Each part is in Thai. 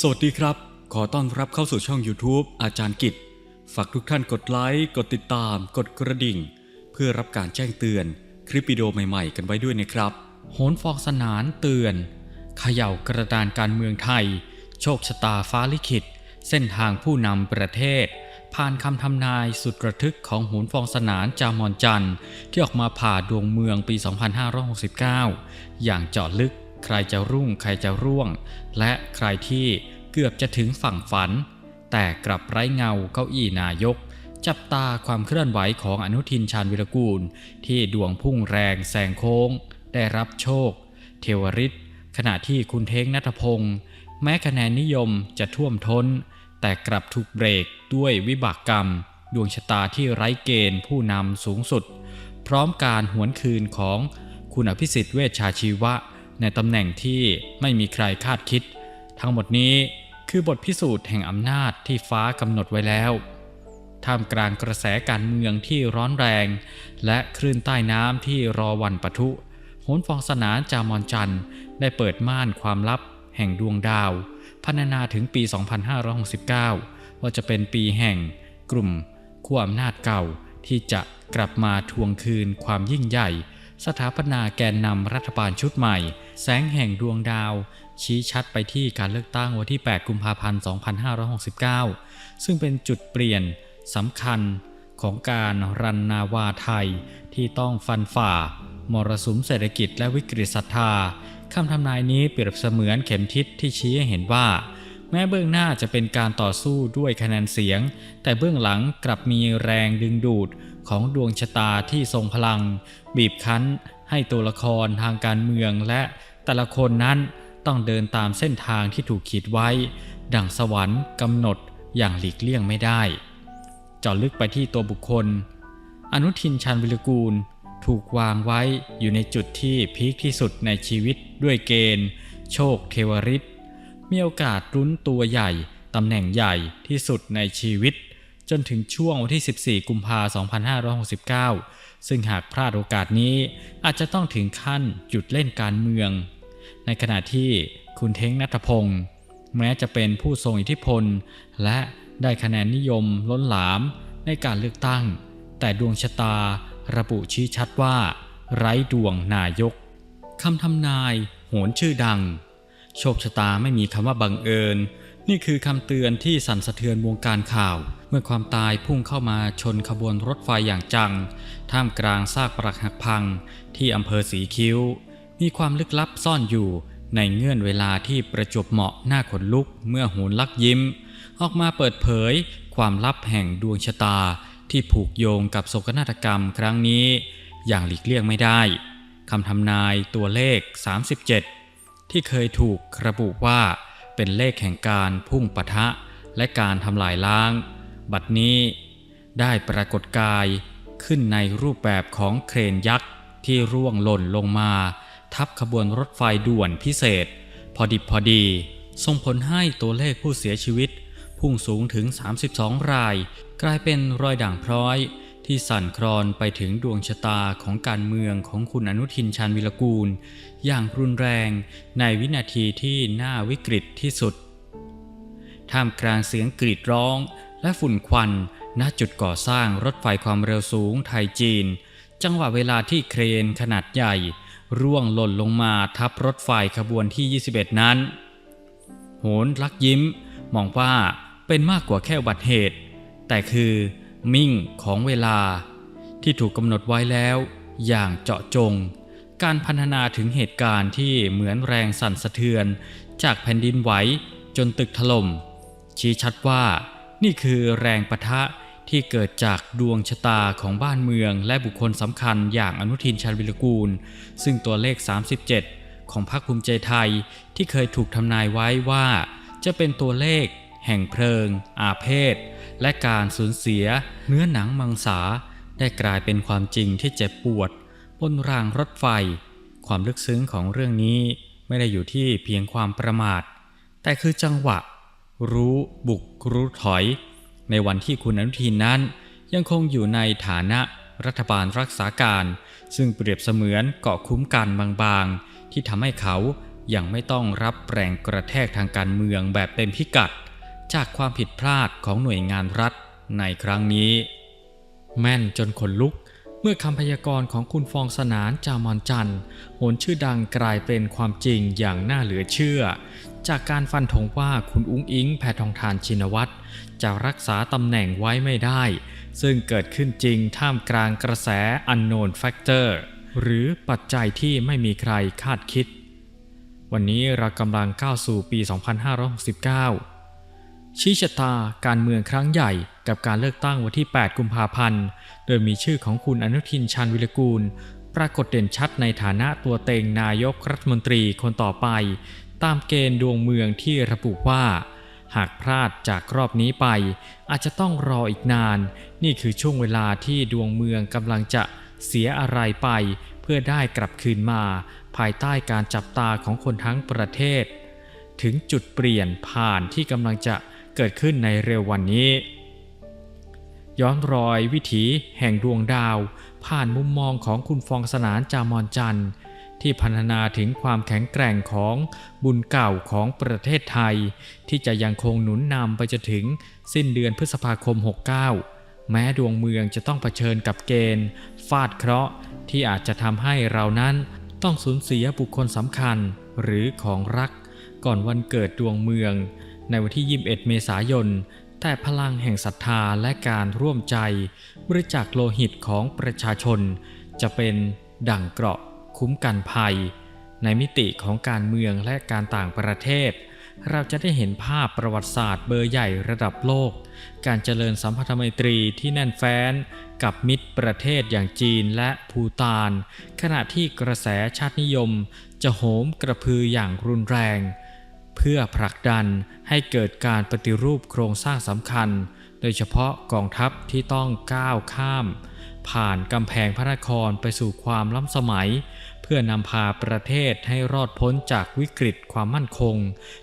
สวัสดีครับ ขอต้อนรับเข้าสู่ช่อง YouTube อาจารย์กิจ ฝากทุกท่านกดไลค์ กดติดตาม กดกระดิ่ง เพื่อรับการแจ้งเตือนคลิปวิดีโอใหม่ๆ กันไว้ด้วยนะครับ โหนฟองสนานเตือนเขย่ากระดานการเมืองไทย โชคชะตาฟ้าลิขิต เส้นทางผู้นำประเทศ ผ่านคำทำนายสุดระทึกของโหนฟองสนานจามอนจันที่ออกมาผ่าดวงเมืองปี 2569 อย่างเจาะลึก ใครจะรุ่งใครจะร่วง และใครที่เกือบจะถึงฝั่งฝัน แต่กลับไร้เงาเก้าอี้นายก จับตาความเคลื่อนไหวของอนุทินชาญวิรกูล ที่ดวงพุ่งแรงแซงโค้ง ได้รับโชค เทวริศขณะที่คุณเท้งนัทพงศ์แม้คะแนนนิยมจะท่วมท้น แต่กลับถูกเบรกด้วยวิบากกรรม ดวงชะตาที่ไร้เกณฑ์ผู้นำสูงสุด พร้อมการหวนคืนของคุณอภิสิทธิ์เวชชาชีวะ ในตำแหน่งที่ไม่มีใครคาดคิด ทั้งหมดนี้คือบทพิสูจน์แห่งอำนาจที่ฟ้ากำหนดไว้แล้ว ท่ามกลางกระแสการเมืองที่ร้อนแรง และคลื่นใต้น้ำที่รอวันปะทุโหนฟองสนานจามอนจันทร์ได้เปิดม่านความลับแห่งดวงดาวพรรณนาถึงปี 2569 ว่าจะเป็นปีแห่งกลุ่มขั้วอำนาจเก่าที่จะกลับมาทวงคืนความยิ่งใหญ่ สถาปนาแกนนำรัฐบาลชุดใหม่ แสงแห่งดวงดาว ชี้ชัดไปที่การเลือกตั้งวันที่ 8 กุมภาพันธ์ 2569 ซึ่งเป็นจุดเปลี่ยนสำคัญของการรันนาวาไทยที่ต้องฟันฝ่ามรสุมเศรษฐกิจและวิกฤตศรัทธาคำทำนายนี้เปรียบเสมือนเข็มทิศที่ชี้ให้เห็นว่า แม้เบื้องหน้าจะเป็นการต่อสู้ด้วยคะแนนเสียง แต่เบื้องหลังกลับมีแรงดึงดูดของดวงชะตาที่ทรงพลัง บีบคั้น ให้ตัวละครทางการเมืองและแต่ละคนนั้นต้องเดินตามเส้นทางที่ถูกขีดไว้ ดั่งสวรรค์กำหนดอย่างหลีกเลี่ยงไม่ได้เจาะลึกไปที่ตัวบุคคล อนุทินชาญวิรกูล ถูกวางไว้อยู่ในจุดที่พีคที่สุดในชีวิตด้วยเกณฑ์ โชคเทวริศมีโอกาสรุ้นตัวใหญ่ตำแหน่งใหญ่ที่สุดในชีวิต จนถึงช่วงวันที่ 14 กุมภาพันธ์ 2569 ซึ่งหากพลาดโอกาสนี้อาจจะต้องถึงขั้นหยุดเล่นการเมือง ในขณะที่คุณเท้งนัทพงศ์แม้จะเป็นผู้ทรงอิทธิพล และได้คะแนนนิยมล้นหลามในการเลือกตั้ง แต่ดวงชะตาระบุชี้ชัดว่า ไร้ดวงนายกคำทำนายโหนชื่อดัง โชคชะตาไม่มีคำว่าบังเอิญ นี่คือคำเตือนที่สั่นสะเทือนวงการข่าว มื่อความตายพุ่งเข้ามาชนขบวนรถไฟอย่างจัง ท่ามกลางซากปรักหักพังที่อำเภอสีคิ้ว มีความลึกลับซ่อนอยู่ในเงื่อนเวลาที่ประจบเหมาะหน้าขนลุกเมื่อหนลักยิ้ม ออกมาเปิดเผยความลับแห่งดวงชะตาที่ผูกโยงกับโศกนาฏกรรมครั้งนี้ อย่างหลีกเลี่ยงไม่ได้คำทำนายตัวเลข 37 ที่เคยถูกระบุว่าเป็นเลขแห่งการพุ่งปะทะและการทำลายล้าง บัดนี้ได้ปรากฏกายขึ้นในรูปแบบของเครนยักษ์ที่ร่วงหล่นลงมา ทับขบวนรถไฟด่วนพิเศษ พอดิบพอดี ส่งผลให้ตัวเลขผู้เสียชีวิต พุ่งสูงถึง 32 ราย กลายเป็นรอยด่างพร้อย ที่สั่นคลอนไปถึงดวงชะตาของการเมืองของคุณอนุทินชาญวิรกูล อย่างรุนแรงในวินาทีที่น่าวิกฤตที่สุด ท่ามกลางเสียงกรีดร้อง และฝุ่นควัน ณจุดก่อสร้างรถไฟความเร็วสูงไทยจีน จังหวะเวลาที่เครนขนาดใหญ่ ร่วงหล่นลงมาทับรถไฟขบวนที่ 21 นั้น โหนลักยิ้ม มองว่าเป็นมากกว่าแค่บัติเหตุ แต่คือมิ่งของเวลา ที่ถูกกำหนดไว้แล้วอย่างเจาะจง การพันธนาถึงเหตุการณ์ที่เหมือนแรงสั่นสะเทือน จากแผ่นดินไหวจนตึกถล่มชี้ชัดว่า นี่คือแรงปะทะที่เกิดจากดวงชะตาของบ้านเมืองและบุคคลสำคัญอย่างอนุทินชาญวิรกูล ซึ่งตัวเลข 37 ของพรรคภูมิใจไทยที่เคยถูกทำนายไว้ว่า จะเป็นตัวเลข แห่งเพลิง อาเพศ และการสูญเสีย เนื้อหนังมังสา ได้กลายเป็นความจริงที่เจ็บปวด บนรางรถไฟ ความลึกซึ้งของเรื่องนี้ไม่ได้อยู่ที่เพียงความประมาท แต่คือจังหวะ รู้บุก รู้ถอย ในวันที่คุณอนุทินนั้น ยังคงอยู่ในฐานะรัฐบาลรักษาการ ซึ่งเปรียบเสมือนเกาะคุ้มกันบางๆ ที่ทำให้เขายังไม่ต้องรับแรงกระแทกทางการเมืองแบบเต็มพิกัด จากความผิดพลาดของหน่วยงานรัฐในครั้งนี้ แม่นจนขนลุกเมื่อคำพยากรณ์ของคุณฟองสนานจามอนจันโหนชื่อดังกลายเป็นความจริงอย่างน่าเหลือเชื่อ จากการฟันธงว่าคุณอุ้งอิงแพทองทานชินวัตรจะรักษาตำแหน่งไว้ไม่ได้ ซึ่งเกิดขึ้นจริงท่ามกลางกระแส unknown factor หรือปัจจัยที่ไม่มีใครคาดคิด วันนี้เรากำลังก้าวสู่ปี 2569 ชี้ชะตาการเมืองครั้งใหญ่กับการเลือกตั้งวันที่ 8 กุมภาพันธ์ โดยมีชื่อของคุณอนุทินชาญวิรกูล ปรากฏเด่นชัดในฐานะตัวเต็งนายกรัฐมนตรีคนต่อไป ตามเกณฑ์ดวงเมืองที่ระบุว่า หากพลาดจากรอบนี้ไป อาจจะต้องรออีกนาน นี่คือช่วงเวลาที่ดวงเมืองกำลังจะเสียอะไรไป เพื่อได้กลับคืนมา ภายใต้การจับตาของคนทั้งประเทศ ถึงจุดเปลี่ยนผ่านที่กำลังจะเกิดขึ้นในเร็ววันนี้ ย้อนรอยวิถีแห่งดวงดาว ผ่านมุมมองของคุณฟองสนานจามอนจันทร์ ที่พรรณนาถึงความแข็งแกร่งของบุญเก่าของประเทศไทย ที่จะยังคงหนุนนำไปจนถึงสิ้นเดือนพฤษภาคม 69 แม้ดวงเมืองจะต้องเผชิญกับเกณฑ์ ฟาดเคราะห์ที่อาจจะทำให้เรานั้นต้องสูญเสียบุคคลสำคัญหรือของรัก ก่อนวันเกิดดวงเมือง ในวันที่ 21 เมษายนแต่พลังแห่งศรัทธาและการร่วมใจ บริจาคโลหิตของประชาชน จะเป็นดั่งเกราะ คุ้มกันภัย ในมิติของการเมืองและการต่างประเทศ เราจะได้เห็นภาพประวัติศาสตร์เบอร์ใหญ่ระดับโลก การเจริญสัมพันธไมตรีที่แน่นแฟ้น กับมิตรประเทศอย่างจีนและภูตาน ขณะที่กระแสชาตินิยม จะโหมกระพืออย่างรุนแรง เพื่อผลักดันให้เกิดการปฏิรูปโครงสร้างสำคัญ โดยเฉพาะกองทัพที่ต้องก้าวข้ามผ่านกำแพงพระนครไปสู่ความล้ำสมัย เพื่อนำพาประเทศให้รอดพ้นจากวิกฤตความมั่นคง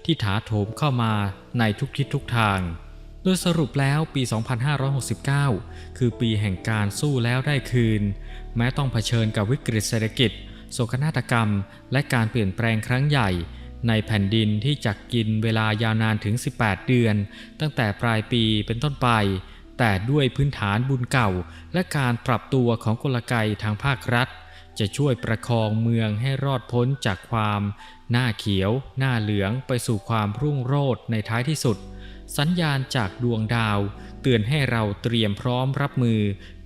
ที่ถาโถมเข้ามาในทุกทิศทุกทาง โดยสรุปแล้วปี 2569 คือปีแห่งการสู้แล้วได้คืน แม้ต้องเผชิญกับวิกฤตเศรษฐกิจ โศกนาฏกรรม และการเปลี่ยนแปลงครั้งใหญ่ ในแผ่นดินที่จักกินเวลายาวนานถึง 18 เดือน ตั้งแต่ปลายปีเป็นต้นไปแต่ด้วยพื้นฐานบุญเก่า และการปรับตัวของกลไกทางภาครัฐ จะช่วยประคองเมืองให้รอดพ้นจากความ หน้าเขียว หน้าเหลืองไปสู่ความรุ่งโรจน์ในท้ายที่สุด สัญญาณจากดวงดาว เตือนให้เราเตรียมพร้อมรับมือ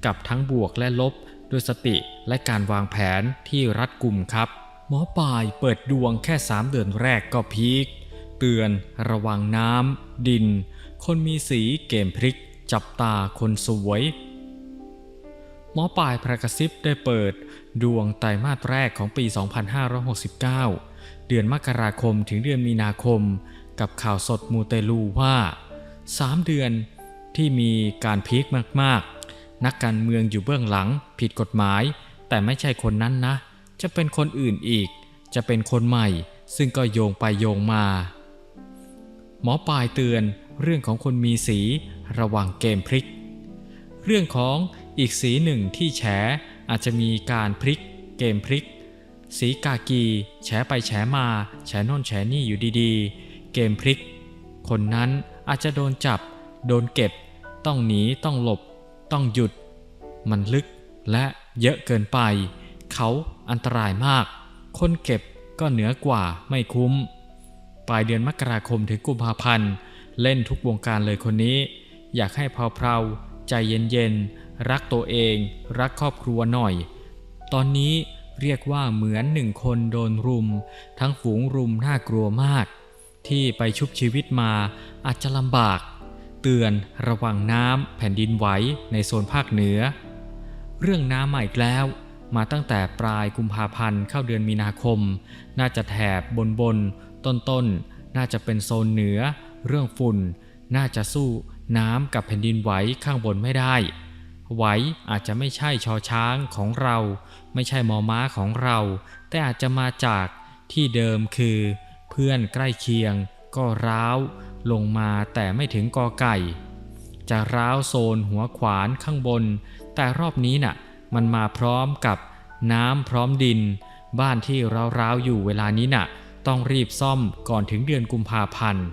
กับทั้งบวกและลบ ด้วยสติและการวางแผนที่รัดกุมครับ หมอปลายเปิดดวงแค่3เดือนแรกก็พีคเตือนระวังน้ำดิน คนมีสีเกมพริก จับตาคนสวย หมอปลายพระกระซิบได้เปิด ดวงไตรมาสแรกของปี 2569 เดือนมกราคมถึงเดือนมีนาคม กับข่าวสดมูเตลูว่า 3 เดือนที่มีการพีคมากๆ นักการเมืองอยู่เบื้องหลัง ผิดกฎหมาย แต่ไม่ใช่คนนั้นนะ จะเป็นคนอื่นอีก จะเป็นคนใหม่ ซึ่งก็โยงไปโยงมา หมอปลายเตือนเรื่องของคนมีสีระวังเกมพลิก เรื่องของอีกสีหนึ่งที่แฉ อาจจะมีการพลิก เกมพลิก สีกากี แฉไปแฉมา แฉโน่นแฉนี่อยู่ดีๆ เกมพลิก คนนั้นอาจจะโดนจับ โดนเก็บ ต้องหนีต้องหลบ ต้องหยุด มันลึกและเยอะเกินไป เขาอันตรายมาก คนเก็บก็เหนือกว่าไม่คุ้ม ปลายเดือนมกราคมถึงกุมภาพันธ์ เล่นทุกวงการเลยคนนี้ อยากให้เพลาใจเย็นๆ รักตัวเองรักครอบครัวหน่อย ตอนนี้เรียกว่าเหมือนหนึ่งคนโดนรุม ทั้งฝูงรุมน่ากลัวมาก ที่ไปชุบชีวิตมาอาจจะลำบาก เตือนระวังน้ำแผ่นดินไหวในโซนภาคเหนือ เรื่องน้ำมาอีกแล้ว มาตั้งแต่ปลายกุมภาพันธ์เข้าเดือนมีนาคม น่าจะแถบบนบนต้นต้นน่าจะเป็นโซนเหนือ เรื่องฝุ่น น่าจะสู้น้ำกับแผ่นดินไหวข้างบนไม่ได้ ไหวอาจจะไม่ใช่ชอช้างของเรา ไม่ใช่มอม้าของเรา แต่อาจจะมาจากที่เดิมคือ เพื่อนใกล้เคียง ก็ร้าว ลงมาแต่ไม่ถึงกอไก่ จะร้าวโซนหัวขวานข้างบน แต่รอบนี้น่ะ มันมาพร้อมกับน้ำพร้อมดิน บ้านที่ร้าวๆอยู่เวลานี้น่ะ ต้องรีบซ่อมก่อนถึงเดือนกุมภาพันธ์